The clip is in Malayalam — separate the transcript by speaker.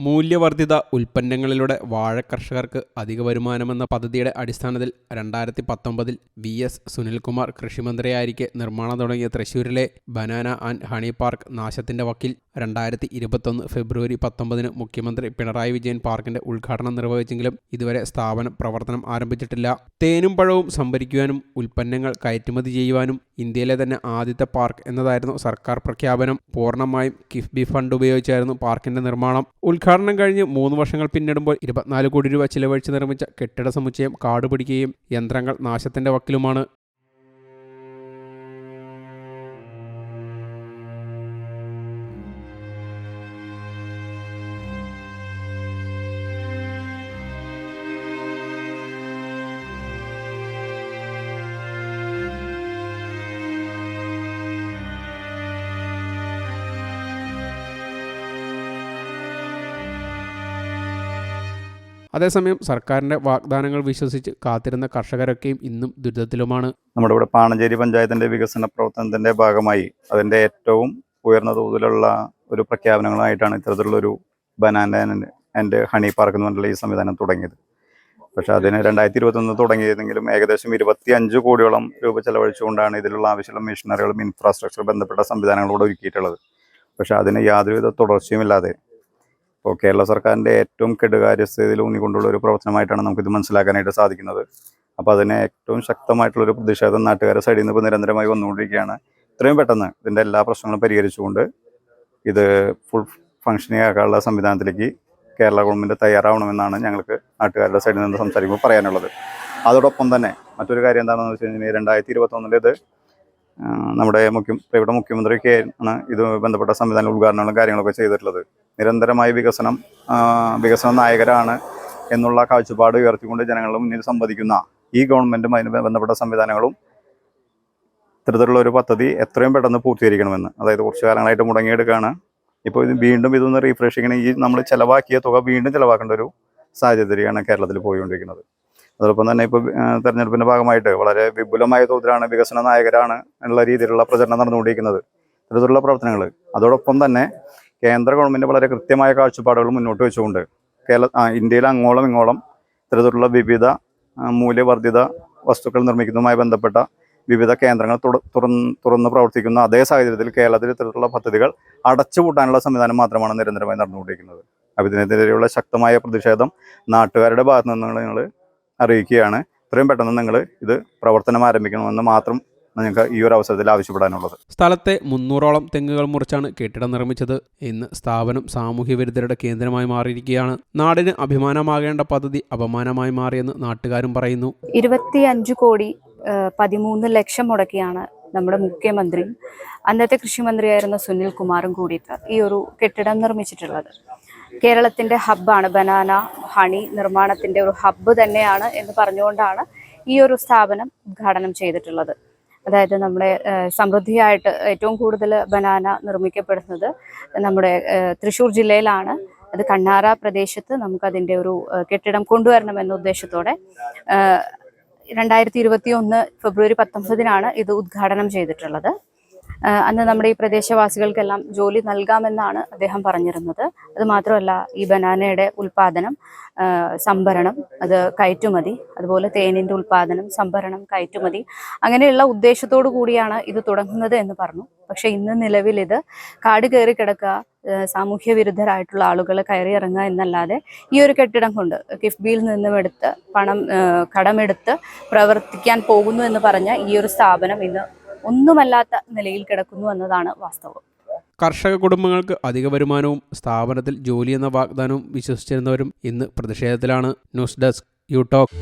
Speaker 1: മൂല്യവർദ്ധിത ഉൽപ്പന്നങ്ങളിലൂടെ വാഴ കർഷകർക്ക് അധിക വരുമാനമെന്ന പദ്ധതിയുടെ അടിസ്ഥാനത്തിൽ രണ്ടായിരത്തി പത്തൊമ്പതിൽ വി എസ് സുനിൽകുമാർ കൃഷിമന്ത്രിയായിരിക്കെ നിർമ്മാണം തുടങ്ങിയ തൃശൂരിലെ ബനാന ആൻഡ് ഹണി പാർക്ക് നാശത്തിന്റെ വക്കിൽ രണ്ടായിരത്തി ഇരുപത്തൊന്ന് ഫെബ്രുവരി പത്തൊമ്പതിന് മുഖ്യമന്ത്രി പിണറായി വിജയൻ പാർക്കിന്റെ ഉദ്ഘാടനം നിർവഹിച്ചെങ്കിലും ഇതുവരെ സ്ഥാപനം പ്രവർത്തനം ആരംഭിച്ചിട്ടില്ല. തേനും പഴവും സംഭരിക്കുവാനും ഉൽപ്പന്നങ്ങൾ കയറ്റുമതി ചെയ്യുവാനും ഇന്ത്യയിലെ തന്നെ ആദ്യത്തെ പാർക്ക് എന്നതായിരുന്നു സർക്കാർ പ്രഖ്യാപനം. പൂർണമായും കിഫ്ബി ഫണ്ട് ഉപയോഗിച്ചായിരുന്നു പാർക്കിന്റെ നിർമ്മാണം. ഉദ്ഘാടനം കഴിഞ്ഞ് മൂന്ന് വർഷങ്ങൾ പിന്നിടുമ്പോൾ ഇരുപത്തിനാല് കോടി രൂപ ചിലവഴിച്ച് നിർമ്മിച്ച കെട്ടിട സമുച്ചയം കാടുപിടിക്കുകയും യന്ത്രങ്ങൾ നാശത്തിന്റെ വക്കിലുമാണ്. അതേസമയം സർക്കാരിന്റെ വാഗ്ദാനങ്ങൾ വിശ്വസിച്ച് കാത്തിരുന്ന കർഷകരൊക്കെയും ഇന്നും ദുരിതത്തിലുമാണ്.
Speaker 2: നമ്മുടെ ഇവിടെ പാണഞ്ചേരി പഞ്ചായത്തിന്റെ വികസന പ്രവർത്തനത്തിന്റെ ഭാഗമായി അതിന്റെ ഏറ്റവും ഉയർന്ന തോതിലുള്ള ഒരു പ്രഖ്യാപനങ്ങളായിട്ടാണ് ഇത്തരത്തിലുള്ള ഒരു ബനാന ആൻഡ് ഹണി പാർക്ക് എന്ന് പറഞ്ഞിട്ടുള്ള ഈ സംവിധാനം തുടങ്ങിയത്. പക്ഷെ അതിന് രണ്ടായിരത്തി ഇരുപത്തൊന്ന് തുടങ്ങിയതെങ്കിലും ഏകദേശം ഇരുപത്തി അഞ്ച് കോടിയോളം രൂപ ചെലവഴിച്ചുകൊണ്ടാണ് ഇതിലുള്ള ആവശ്യമുള്ള മെഷീനറികളും ഇൻഫ്രാസ്ട്രക്ചർ ബന്ധപ്പെട്ട സംവിധാനങ്ങളോട് ഒരുക്കിയിട്ടുള്ളത്. പക്ഷെ അതിന് യാതൊരുവിധ തുടർച്ചയുമില്ലാതെ ഇപ്പോൾ കേരള സർക്കാരിന്റെ ഏറ്റവും കെടുകാര്യസ്ഥതയിൽ ഊന്നിക്കൊണ്ടുള്ള ഒരു പ്രവർത്തനമായിട്ടാണ് നമുക്കിത് മനസ്സിലാക്കാനായിട്ട് സാധിക്കുന്നത്. അപ്പോൾ അതിനെ ഏറ്റവും ശക്തമായിട്ടുള്ള ഒരു പ്രതിഷേധം നാട്ടുകാരുടെ സൈഡിൽ നിന്ന് ഇപ്പോൾ നിരന്തരമായി വന്നുകൊണ്ടിരിക്കുകയാണ്. ഇത്രയും പെട്ടെന്ന് ഇതിന്റെ എല്ലാ പ്രശ്നങ്ങളും പരിഹരിച്ചുകൊണ്ട് ഇത് ഫുൾ ഫങ്ഷനിങ് ആക്കാനുള്ള സംവിധാനത്തിലേക്ക് കേരള ഗവൺമെന്റ് തയ്യാറാവണമെന്നാണ് ഞങ്ങൾക്ക് നാട്ടുകാരുടെ സൈഡിൽ നിന്ന് സംസാരിക്കുമ്പോൾ പറയാനുള്ളത്. അതോടൊപ്പം തന്നെ മറ്റൊരു കാര്യം എന്താണെന്ന് വെച്ച് കഴിഞ്ഞാൽ രണ്ടായിരത്തി ഇരുപത്തൊന്നിലേത് നമ്മുടെ മുഖ്യ ഇവിടെ മുഖ്യമന്ത്രിയൊക്കെയാണ് ഇത് ബന്ധപ്പെട്ട സംവിധാന ഉദ്ഘാടനങ്ങളും കാര്യങ്ങളൊക്കെ ചെയ്തിട്ടുള്ളത്. നിരന്തരമായ വികസനം വികസന നായകരാണ് എന്നുള്ള കാഴ്ചപ്പാട് ഉയർത്തിക്കൊണ്ട് ജനങ്ങളുടെ മുന്നിൽ സംവദിക്കുന്ന ഈ ഗവൺമെന്റും അതിന് ബന്ധപ്പെട്ട സംവിധാനങ്ങളും ഇത്തരത്തിലുള്ള ഒരു പദ്ധതി എത്രയും പെട്ടെന്ന് പൂർത്തീകരിക്കണമെന്ന്. അതായത് കുറച്ച് കാലങ്ങളായിട്ട് മുടങ്ങിയെടുക്കുകയാണ് ഇപ്പോൾ ഇത് വീണ്ടും ഇതൊന്ന് റീഫ്രഷ് ഈ നമ്മൾ ചിലവാക്കിയ തുക വീണ്ടും ചിലവാക്കേണ്ട ഒരു സാഹചര്യമാണ് കേരളത്തിൽ പോയിക്കൊണ്ടിരിക്കുന്നത്. അതോടൊപ്പം തന്നെ ഇപ്പോൾ തെരഞ്ഞെടുപ്പിന്റെ ഭാഗമായിട്ട് വളരെ വിപുലമായ തോതിലാണ് വികസന നായകരാണ് എന്നുള്ള രീതിയിലുള്ള പ്രചരണം നടന്നുകൊണ്ടിരിക്കുന്നത്. ഇത്തരത്തിലുള്ള പ്രവർത്തനങ്ങൾ അതോടൊപ്പം തന്നെ കേന്ദ്ര ഗവൺമെന്റ് വളരെ കൃത്യമായ കാഴ്ചപ്പാടുകൾ മുന്നോട്ട് വെച്ചുകൊണ്ട് കേരള ഇന്ത്യയിൽ അങ്ങോളം ഇങ്ങോളം ഇത്തരത്തിലുള്ള വിവിധ മൂല്യവർദ്ധിത വസ്തുക്കൾ നിർമ്മിക്കുന്നതുമായി ബന്ധപ്പെട്ട വിവിധ കേന്ദ്രങ്ങൾ തുറന്ന് തുറന്ന് പ്രവർത്തിക്കുന്ന അതേ സാഹചര്യത്തിൽ കേരളത്തിൽ ഇത്തരത്തിലുള്ള പദ്ധതികൾ അടച്ചുപൂട്ടാനുള്ള സംവിധാനം മാത്രമാണ് നിരന്തരമായി നടന്നുകൊണ്ടിരിക്കുന്നത്. അപ്പോൾ ഇതിനെതിരെയുള്ള ശക്തമായ പ്രതിഷേധം നാട്ടുകാരുടെ ഭാഗത്തു നിന്നുള്ള ഞങ്ങൾ അറിയിക്കുകയാണ്. എത്രയും പെട്ടെന്ന് നിങ്ങൾ ഇത് പ്രവർത്തനം ആരംഭിക്കണമെന്ന് മാത്രം ഞങ്ങൾക്ക് ഈ ഒരു അവസരത്തിൽ ആവശ്യപ്പെടാനുള്ളത്.
Speaker 1: സ്ഥലത്തെ മുന്നൂറോളം തെങ്ങുകൾ മുറിച്ചാണ് കെട്ടിടം നിർമ്മിച്ചത്. ഇന്ന് സ്ഥാപനം സാമൂഹ്യ വിരുദ്ധരുടെ കേന്ദ്രമായി മാറിയിരിക്കുകയാണ്. നാടിന് അഭിമാനമാകേണ്ട പദ്ധതി അപമാനമായി മാറിയെന്ന് നാട്ടുകാരും പറയുന്നു.
Speaker 3: ഇരുപത്തി അഞ്ച് കോടി പതിമൂന്ന് ലക്ഷം മുടക്കിയാണ് നമ്മുടെ മുഖ്യമന്ത്രിയും അന്നത്തെ കൃഷിമന്ത്രിയായിരുന്ന സുനിൽ കുമാറും കൂടിയിട്ട് ഈ ഒരു കെട്ടിടം നിർമ്മിച്ചിട്ടുള്ളത്. കേരളത്തിന്റെ ഹബ്ബാണ്. ബനാന ഹണി നിർമ്മാണത്തിന്റെ ഒരു ഹബ്ബ് തന്നെയാണ് എന്ന് പറഞ്ഞുകൊണ്ടാണ് ഈ ഒരു സ്ഥാപനം ഉദ്ഘാടനം ചെയ്തിട്ടുള്ളത്. അതായത് നമ്മുടെ സമൃദ്ധിയായിട്ട് ഏറ്റവും കൂടുതൽ ബനാന നിർമ്മിക്കപ്പെടുന്നത് നമ്മുടെ തൃശ്ശൂർ ജില്ലയിലാണ്. അത് കണ്ണാറ പ്രദേശത്ത് നമുക്കതിന്റെ ഒരു കെട്ടിടം കൊണ്ടുവരണമെന്ന ഉദ്ദേശത്തോടെ രണ്ടായിരത്തി ഇരുപത്തി ഒന്ന് ഫെബ്രുവരി പത്തൊമ്പതിനാണ് ഇത് ഉദ്ഘാടനം ചെയ്തിട്ടുള്ളത്. അന്ന് നമ്മുടെ ഈ പ്രദേശവാസികൾക്കെല്ലാം ജോലി നൽകാമെന്നാണ് അദ്ദേഹം പറഞ്ഞിരുന്നത്. അത് മാത്രമല്ല ഈ ബനാനയുടെ ഉൽപാദനം സംഭരണം അത് കയറ്റുമതി അതുപോലെ തേനിന്റെ ഉൽപാദനം സംഭരണം കയറ്റുമതി അങ്ങനെയുള്ള ഉദ്ദേശത്തോടു കൂടിയാണ് ഇത് തുടങ്ങുന്നത് എന്ന് പറഞ്ഞു. പക്ഷെ ഇന്ന് നിലവിൽ ഇത് കാട് കയറി കിടക്കുക സാമൂഹ്യ വിരുദ്ധരായിട്ടുള്ള ആളുകൾ കയറി ഇറങ്ങുക എന്നല്ലാതെ ഈ ഒരു കെട്ടിടം കൊണ്ട് കിഫ്ബിയിൽ നിന്നും എടുത്ത് പണം കടമെടുത്ത് പ്രവർത്തിക്കാൻ പോകുന്നു എന്ന് പറഞ്ഞ ഈ ഒരു സ്ഥാപനം ഇന്ന് ഒന്നുമല്ലാത്ത നിലയിൽ കിടക്കുന്നു എന്നതാണ് വാസ്തവം.
Speaker 1: കർഷക കുടുംബങ്ങൾക്ക് അധിക വരുമാനവും സ്ഥാപനത്തിൽ ജോലി എന്ന വാഗ്ദാനവും വിശ്വസിച്ചിരുന്നവരും ഇന്ന് പ്രതിഷേധത്തിലാണ്. News desk you talk